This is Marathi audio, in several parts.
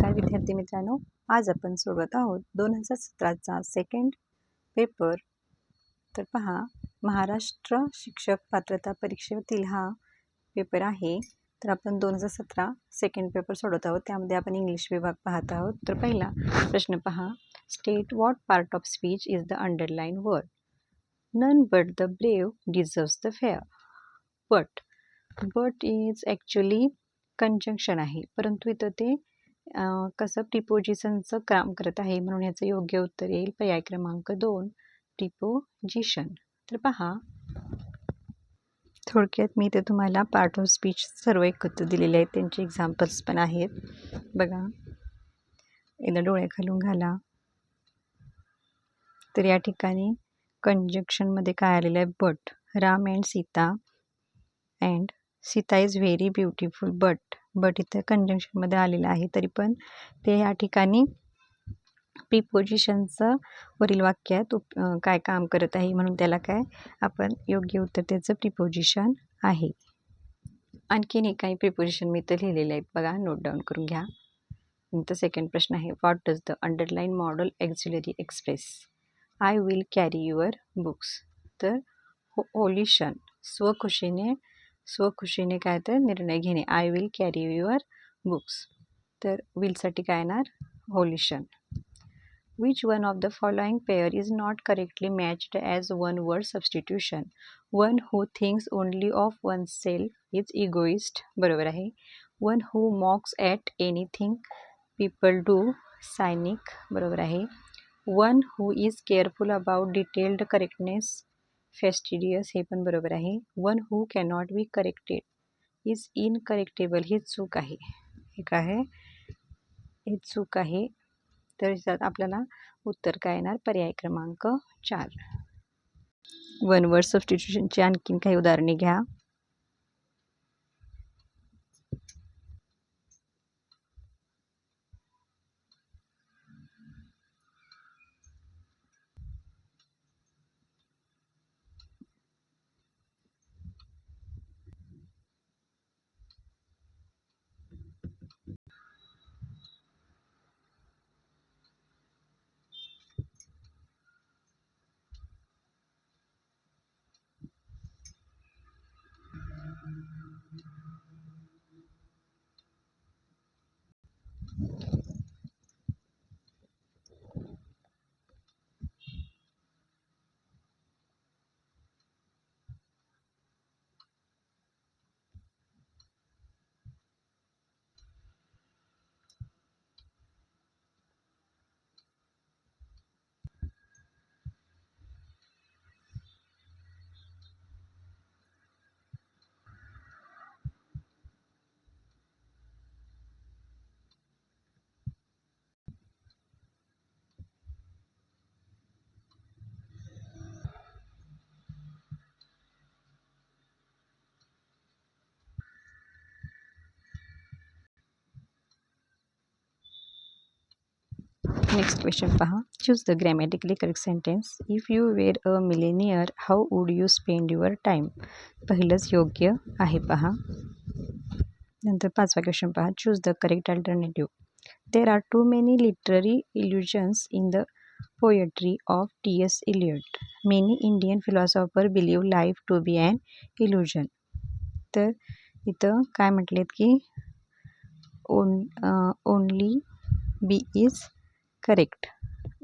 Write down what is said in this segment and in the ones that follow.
नमस्कार विद्यार्थी मित्रांनो. आज आपण सोडवत आहोत दोन हजार सतराचा सेकंड पेपर तर पहा महाराष्ट्र शिक्षक पात्रता परीक्षेतील हा पेपर आहे. तर आपण दोन हजार सतरा सेकंड पेपर सोडवत आहोत. त्यामध्ये आपण इंग्लिश विभाग पाहत आहोत. तर पहिला प्रश्न पहा. State what part of speech is the underline word none but the brave deserves the fair but but is actually conjunction आहे. परंतु इथं ते कसं प्रिपोजिशनचं काम करत आहे म्हणून याचं योग्य उत्तर येईल. पर्याय क्रमांक दोन प्रिपोजिशन तर पहा. थोडक्यात मी इथे तुम्हाला पार्ट ऑफ स्पीच सर्व एकत्र दिलेले आहेत. त्यांचे एक्झाम्पल्स पण आहेत. बघा. एकदा डोळे खालून घाला. तर या ठिकाणी कंजक्शनमध्ये काय आलेलं आहे? But Ram and Sita. And Sita is very beautiful but but इथं कंजंक्शनमध्ये आलेलं आहे. तरी पण ते या ठिकाणी प्रिपोजिशनचं वरील वाक्यात उप काय काम करत आहे म्हणून त्याला काय आपण योग्य उत्तर त्याचं प्रिपोजिशन आहे. आणखीन एक काही प्रिपोजिशन मी इथं लिहिलेले आहेत बघा नोट डाऊन करून घ्या. नंतर सेकंड प्रश्न आहे. What does the underline modal auxiliary express I will carry your books तर हो होलिशन स्वखुशीने स्वखुशीने काय तर निर्णय घेणे. I will carry your books तर विलसाठी काय येणार? Volition which one of the following pair is not correctly matched as one word substitution one who thinks only of one self is egoist बरोबर आहे. One who mocks at anything people do cynic बरोबर आहे. One who is careful about detailed correctness fastidious हे पण बरोबर आहे. One who cannot be corrected is incorrectable ही चूक आहे. हे काय आहे? हे चूक आहे. तर आपल्याला उत्तर काय येणार? पर्याय क्रमांक चार. वन वर्ड सबस्टिट्यूशनची आणखीन काही उदाहरणे घ्या. नेक्स्ट क्वेश्चन पहा choose the grammatically correct sentence if you were a millionaire how would you spend your time पहिलंच योग्य आहे पहा नंतर पाचवा क्वेश्चन पहा choose the correct alternative there are too many literary illusions in the poetry of T S Eliot many Indian philosopher believe life to be and illusion तर इथं काय म्हटलेत की on only B is correct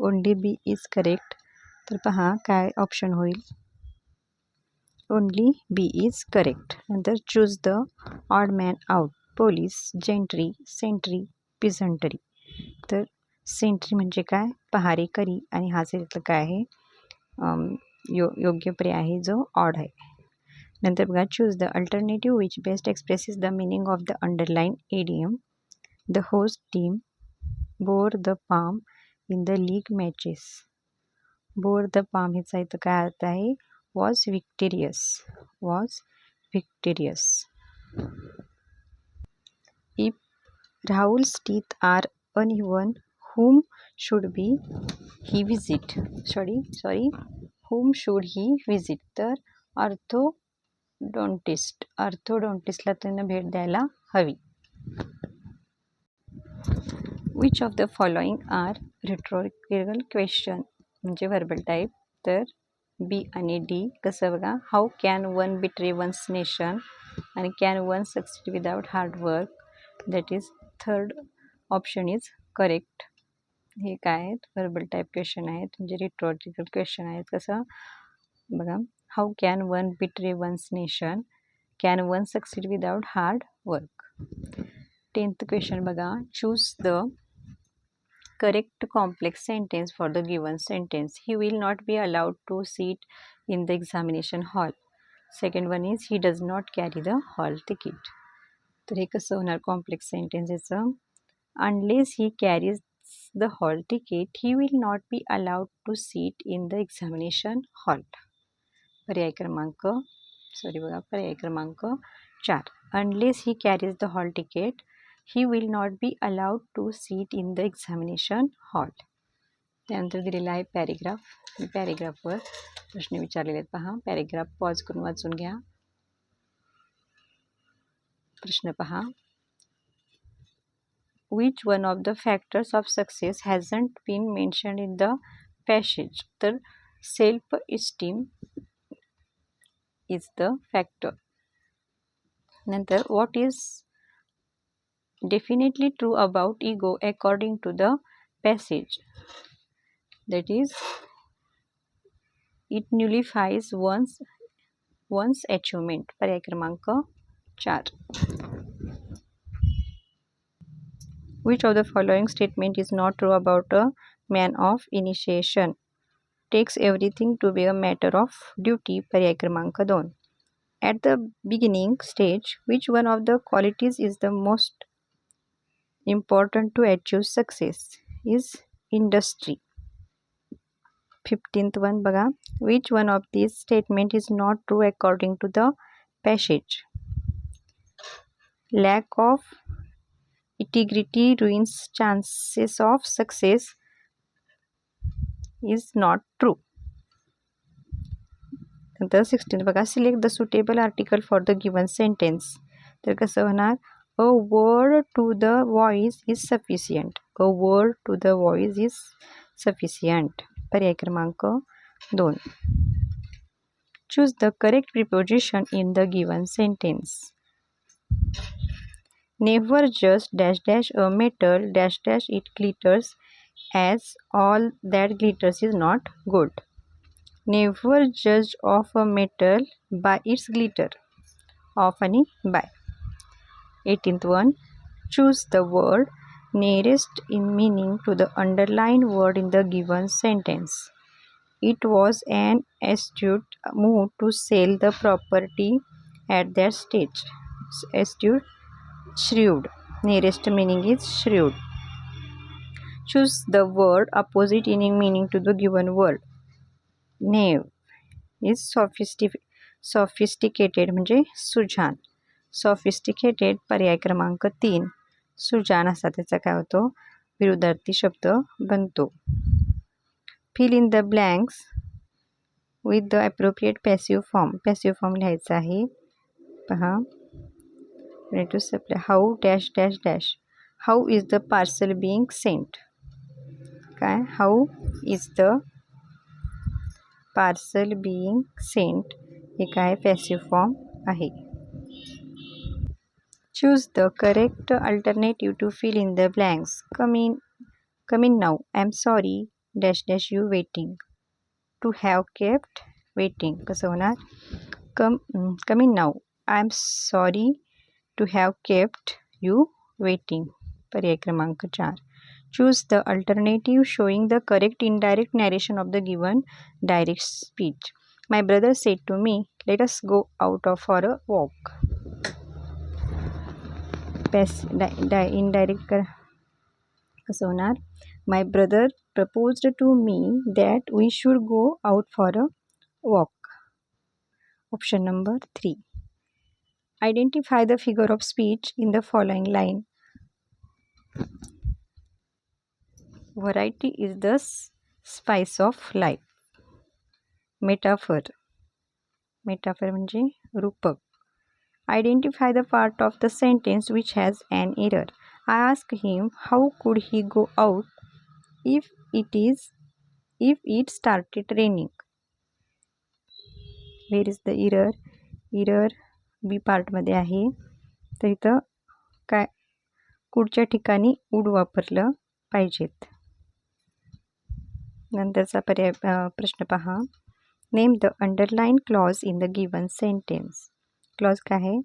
only B is correct तर पहा काय ऑप्शन होईल? ओनली बी इज करेक्ट नंतर choose the odd man out police gentry sentry peasantry तर सेंट्री म्हणजे काय? पहारेकरी. आणि हा इथलं काय आहे? यो योग्य पर्याय आहे जो ऑड आहे. नंतर बघा choose the alternative which best expresses the meaning of the underline idiom the host team bore the palm in the league matches. Bore the palm ह्याचा इथं काय अर्थ आहे? Was victorious. Was victorious. If Rahul's teeth are uneven whom should be he visit? Sorry sorry whom should he visit? तर अर्थोडॉन्टिस्ट अर्थोडॉन्टिस्टला त्यांना भेट द्यायला हवी. which of the following are rhetorical question म्हणजे व्हर्बल टाईप तर बी आणि डी कसं बघा how can one betray one's nation आणि can one succeed without hard work that is third option is correct हे काय आहेत व्हर्बल टाईप क्वेश्चन आहेत म्हणजे रिट्रॉरिकल क्वेश्चन आहेत कसं बघा how can one betray one's nation can one succeed without hard work tenth question बघा choose the correct complex sentence for the given sentence. He will not be allowed to sit in the examination hall. Second one is he does not carry the hall ticket. तर हे कसं होणार कॉम्प्लेक्स सेंटेन्स याचं unless he carries the hall ticket he will not be allowed to sit in the examination hall पर्याय क्रमांक सॉरी बघा पर्याय क्रमांक चार unless he carries the hall ticket he will not be allowed to sit in the examination hall त्यानंतर दिलेला आहे पॅरेग्राफ पॅरेग्राफवर प्रश्न विचारलेले आहेत पहा पॅरेग्राफ पॉज करून वाचून घ्या प्रश्न पहा which one of the factors of success hasn't been mention in the passage तर self esteem is the factor नंतर what is definitely true about ego according to the passage that is it nullifies one's one's achievement पर्याय क्रमांक चार which of the following statement is not true about a man of initiation takes everything to be a matter of duty पर्याय क्रमांक दोन at the beginning stage which one of the qualities is the most important to achieve success is industry 15th one baga which one of these statement is not true according to the passage lack of integrity ruins chances of success is not true नंतर सिक्स्टीन बघा select the suitable article for the given sentence तर कसं होणार a word to the wise is sufficient a word to the wise is sufficient पर्याय क्रमांक दोन choose the correct preposition in the given sentence never just dash dash a metal dash dash it glitters as all that glitters is not good never जज of a metal by its glitter of आणि by Eighteenth one choose the word nearest in meaning to the underlined word in the given sentence. It was an astute move to sell the property at that stage. Astute, shrewd. Nearest meaning is shrewd. Choose the word opposite in meaning to the given word. Knave is sophistic sophisticated म्हणजे सुजान सॉफिस्टिकेटेड पर्याय क्रमांक तीन. सुजान असा त्याचा काय होतो? विरुद्धार्थी शब्द बनतो. Fill in the blanks with the appropriate passive form passive form लिहायचा आहे. पहा. To supply how dash dash dash how is the parcel being sent काय? How is the parcel being sent हे काय? पॅसिव्ह फॉर्म आहे. choose the correct alternative to fill in the blanks कमी कमी now I am sorry dash dash you waiting to have kept waiting कसं होणार कम कमी now I am sorry to have kept you waiting पर्याय क्रमांक चार choose the alternative showing the correct indirect narration of the given direct speech my brother said to me let us go out of for a walk pass dye dye indirect कर कसं होणार my brother proposed to me that we should go out for a walk option number three identify the figure of speech in the following line variety is the spice of life metaphor metaphor म्हणजे रूपक identify the part of the sentence which has an error I ask him how could he go out if it is if it started raining where is the error error B पार्टमध्ये आहे. तर इथं काय कुडच्या ठिकाणी उड वापरलं पाहिजेत. नंतरचा पर्याय प्रश्न पहा. Name the underline clause in the given sentence clause का है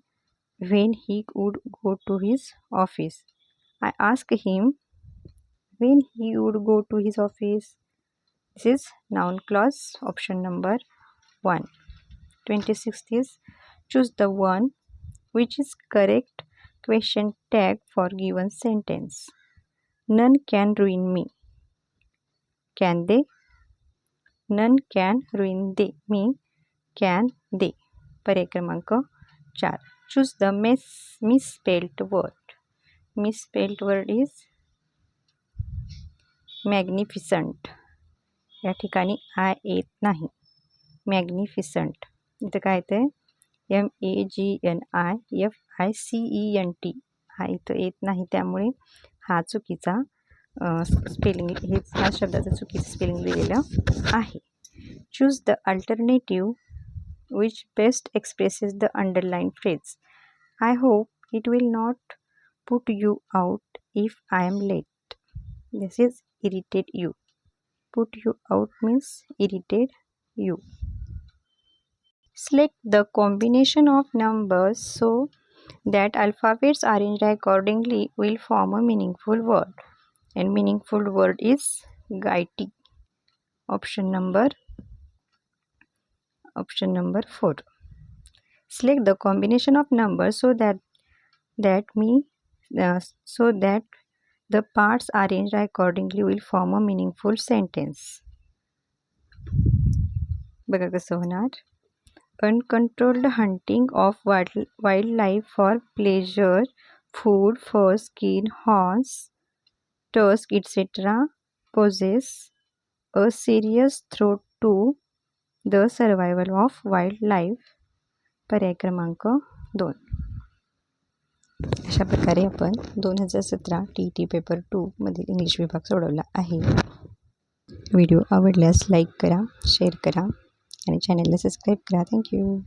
when he would go to his office I ask him when he would go to his office this is noun clause option number one twenty six choose the one which is correct question tag for given sentence none can ruin me can they none can ruin they me can they पर क्रमांक चार. Choose the miss misspelled word misspelled word is magnificent या ठिकाणी आय येत नाही. मॅग्निफिसंट इथं काय येतं M A G N I F I C E N T हा इथं येत नाही त्यामुळे हा चुकीचा स्पेलिंग हेच हा शब्दाचं चुकीचं स्पेलिंग दिलेलं आहे. Choose the alternative which best expresses the underlying phrase. I hope it will not put you out if I am late. This is irritate you. Put you out means irritate you. Select the combination of numbers so that alphabets arranged accordingly will form a meaningful word. And meaningful word is guiding. Option number option number 4. Select the combination of numbers so that that me uh, so that the parts arranged accordingly will form a meaningful sentence. बघा कसं होणार uncontrolled hunting of wild, wildlife for pleasure, food, fur, skin, horns, tusk, etc. poses a serious threat the survival of wildlife पर्याय क्रमांक दोन. अशा प्रकारे आपण दोन हजार सतरा टी टी पेपर टूमधील इंग्लिश विभाग सोडवला आहे. व्हिडिओ आवडल्यास लाईक करा शेअर करा आणि चॅनलला सबस्क्राईब करा. थँक्यू